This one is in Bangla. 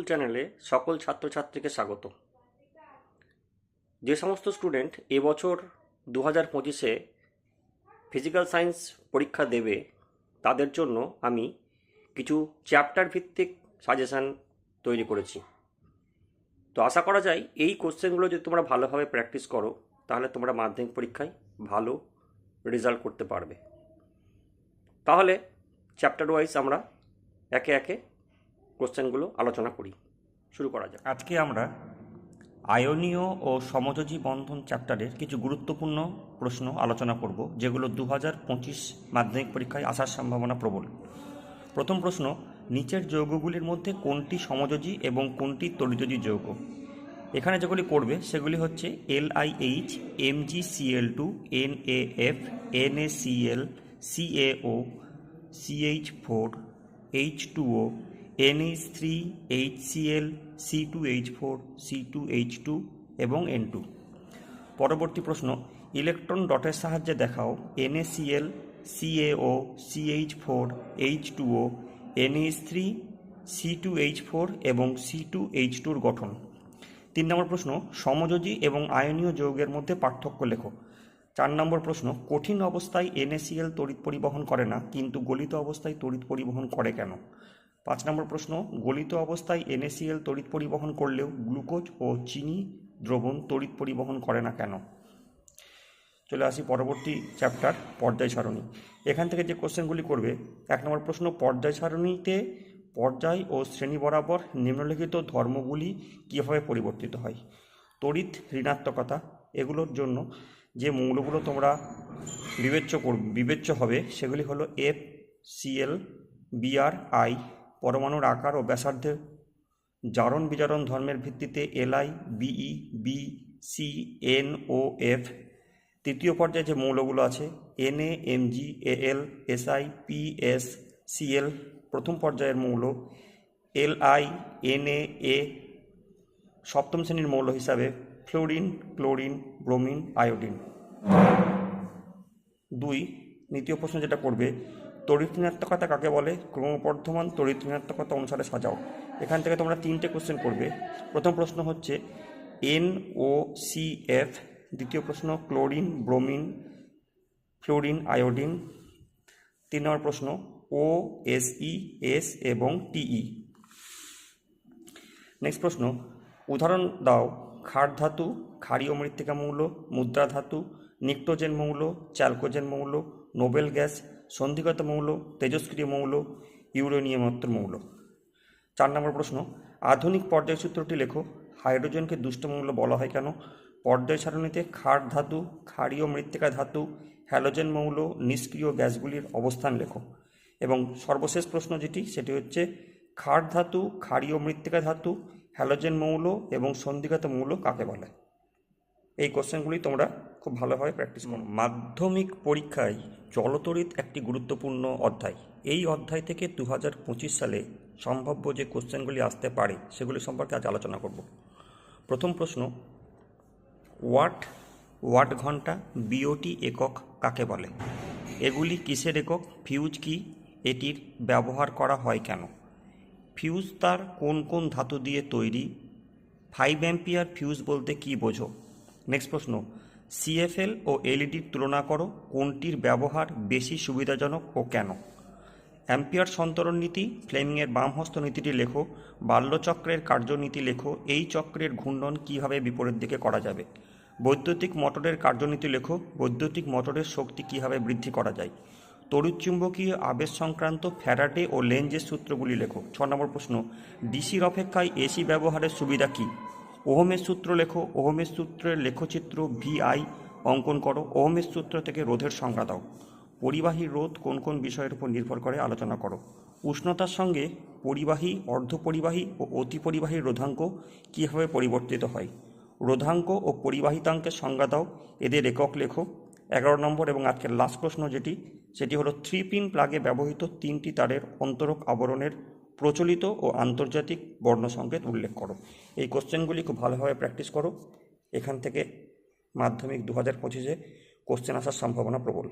স্কুল চ্যানেলে সকল ছাত্রছাত্রীকে স্বাগত। যে সমস্ত স্টুডেন্ট এবছর দু হাজার পঁচিশে ফিজিক্যাল সায়েন্স পরীক্ষা দেবে, তাদের জন্য আমি কিছু চ্যাপ্টার ভিত্তিক সাজেশান তৈরি করেছি। তো আশা করা যায় এই কোশ্চেনগুলো যদি তোমরা ভালোভাবে প্র্যাকটিস করো, তাহলে তোমরা মাধ্যমিক পরীক্ষায় ভালো রেজাল্ট করতে পারবে। তাহলে চ্যাপ্টার ওয়াইজ আমরা একে একে কোশ্চেনগুলো আলোচনা করি। শুরু করা যাক। আজকে আমরা আয়নীয় ও সমযোজী বন্ধন চ্যাপ্টারের কিছু গুরুত্বপূর্ণ প্রশ্ন আলোচনা করব, যেগুলো দু হাজার পঁচিশ মাধ্যমিক পরীক্ষায় আসার সম্ভাবনা প্রবল। প্রথম প্রশ্ন, নিচের যৌগগুলির মধ্যে কোনটি সমযোজী এবং কোনটি তরিযোজী যৌগ? এখানে যেগুলি করবে, সেগুলি হচ্ছে L I H, M G C L two, N A F, N A C L, C C L C A O C H four, H two O N H three H C L C two H four C two H two এবং এন টু পরবর্তী প্রশ্ন, ইলেকট্রন ডটের সাহায্যে দেখাও N A C L C A O C H four H two O N H three C two H four এবং সি টু এইচ টুর গঠন। তিন নম্বর প্রশ্ন, সমযোজী এবং আয়নীয় যৌগের মধ্যে পার্থক্য লেখো। চার নম্বর প্রশ্ন, কঠিন অবস্থায় এনএসিএল তড়িৎ পরিবহন করে না, কিন্তু গলিত অবস্থায় তড়িৎ পরিবহন করে কেন? পাঁচ নম্বর প্রশ্ন, গলিত অবস্থায় এনএসিএল তড়িৎ পরিবহন করলেও গ্লুকোজ ও চিনি দ্রবণ তড়িৎ পরিবহন করে না কেন? চলে আসি পরবর্তী চ্যাপ্টার পর্যায় সারণী। এখান থেকে যে কোশ্চেনগুলি করবে, এক নম্বর প্রশ্ন, পর্যায় সারণীতে পর্যায় ও শ্রেণি বরাবর নিম্নলিখিত ধর্মগুলি কীভাবে পরিবর্তিত হয়? তড়িৎ ঋণাত্মকতা, এগুলোর জন্য যে মৌলগুলো তোমরা বিবেচ্য কর, বিবেচ্য হবে, সেগুলি হলো এফ সিএল বিআর আই পরমাণুর আকার ও ব্যাসার্ধের জারণ বিজারণ ধর্মের ভিত্তিতে L I B E B C, N O F. তৃতীয় পর্যায়ে যে মৌলগুলো আছে, N A M G, A L, S I, P S, C L, প্রথম পর্যায়ের মৌল এলআই এনএ এ, সপ্তম শ্রেণির মৌল হিসাবে ফ্লোরিন, ক্লোরিন, ব্রোমিন, আয়োডিন। দুই, দ্বিতীয় প্রশ্ন যেটা করবে তড়িৎ ঋণাত্মকতা কাকে বলে? ক্রমবর্ধমান তড়িৎ ঋণাত্মকতা অনুসারে সাজাও। এখান থেকে তোমরা তিনটে কোশ্চেন করবে। প্রথম প্রশ্ন হচ্ছে এন ও সি এফ দ্বিতীয় প্রশ্ন, ক্লোরিন, ব্রোমিন, ফ্লোরিন, আয়োডিন। তিন নম্বর প্রশ্ন ও এস ই এস এবং টিই নেক্সট প্রশ্ন, উদাহরণ দাও, ক্ষার ধাতু, ক্ষারীয় মৃত্তিকা মৌল, মুদ্রা ধাতু, নিক্টোজেন মৌল চ্যালকোজেন মৌল, নোবেল গ্যাস সন্ধিগত মৌল, তেজস্ক্রিয় মৌল ইউরেনিয়ামত্র মৌল। চার নম্বর প্রশ্ন, আধুনিক পর্যায় সূত্রটি লেখো, হাইড্রোজেনকে দুষ্ট মৌল বলা হয় কেন? পর্যায় সারণীতে ক্ষার ধাতু, ক্ষারীয় মৃত্তিকা ধাতু, হ্যালোজেন মৌল, নিষ্ক্রিয় গ্যাসগুলির অবস্থান লেখো। এবং সর্বশেষ প্রশ্ন যেটি, সেটি হচ্ছে, ক্ষার ধাতু, ক্ষারীয় মৃত্তিকা ধাতু, হ্যালোজেন মৌল এবং সন্ধিগত মৌল কাকে বলে? এই কোশ্চেনগুলি তোমরা খুব ভালোভাবে প্র্যাকটিস করো। মাধ্যমিক পরীক্ষায় জলতরিৎ একটি গুরুত্বপূর্ণ অধ্যায়। এই অধ্যায় থেকে দু হাজার পঁচিশ সালে সম্ভাব্য যে কোশ্চেনগুলি আসতে পারে সেগুলি সম্পর্কে আজ আলোচনা করব। প্রথম প্রশ্ন ওয়াট ওয়াট ঘণ্টা বিওটি একক কাকে বলে? এগুলি কিসের একক? ফিউজ কি? এটির ব্যবহার করা হয় কেন? ফিউজ তার কোন কোন ধাতু দিয়ে তৈরি? ফাইভ অ্যাম্পিয়ার ফিউজ বলতে কি বোঝো? নেক্সট প্রশ্ন সিএফএল ও এলইডির তুলনা করো, কোনটির ব্যবহার বেশি সুবিধাজনক ও কেন? অ্যাম্পিয়ার সন্তরণ নীতি, ফ্লেমিংয়ের বামহস্ত নীতিটি লেখো, বাল্যচক্রের কার্যনীতি লেখো, এই চক্রের ঘূর্ণন কীভাবে বিপরীত দিকে করা যাবে? বৈদ্যুতিক মোটরের কার্যনীতি লেখো, বৈদ্যুতিক মোটরের শক্তি কীভাবে বৃদ্ধি করা যায়? তড়িৎচুম্বকীয় আবেশ সংক্রান্ত ফ্যারাডে ও লেঞ্জের সূত্রগুলি লেখো। ছ নম্বর প্রশ্ন, ডিসির অপেক্ষায় এসি ব্যবহারের সুবিধা কী? ওহমের সূত্র লেখো, ওহমের সূত্রের লেখচিত্র ভিআই, অঙ্কন করো। ওহমের সূত্র থেকে রোধের সংজ্ঞা দাও। পরিবাহী রোধ কোন কোন বিষয়ের উপর নির্ভর করে আলোচনা করো। উষ্ণতার সঙ্গে পরিবাহী, অর্ধপরিবাহী ও অতিপরিবাহী রোধাঙ্ক কীভাবে পরিবর্তিত হয়? রোধাঙ্ক ও পরিবাহিতাঙ্কের সংজ্ঞা দাও। এদের একক লেখো। এগারো নম্বর এবং আজকের লাস্ট প্রশ্ন যেটি, সেটি হলো থ্রি পিন প্লাগে ব্যবহৃত তিনটি তারের অন্তরক আবরণের প্রচলিত ও আন্তর্জাতিক বর্ণ সংকেত উল্লেখ করো। এই কোশ্চেনগুলি খুব ভালোভাবে প্র্যাকটিস করো। এখান থেকে মাধ্যমিক দু হাজার পঁচিশে কোশ্চেন আসার সম্ভাবনা প্রবল।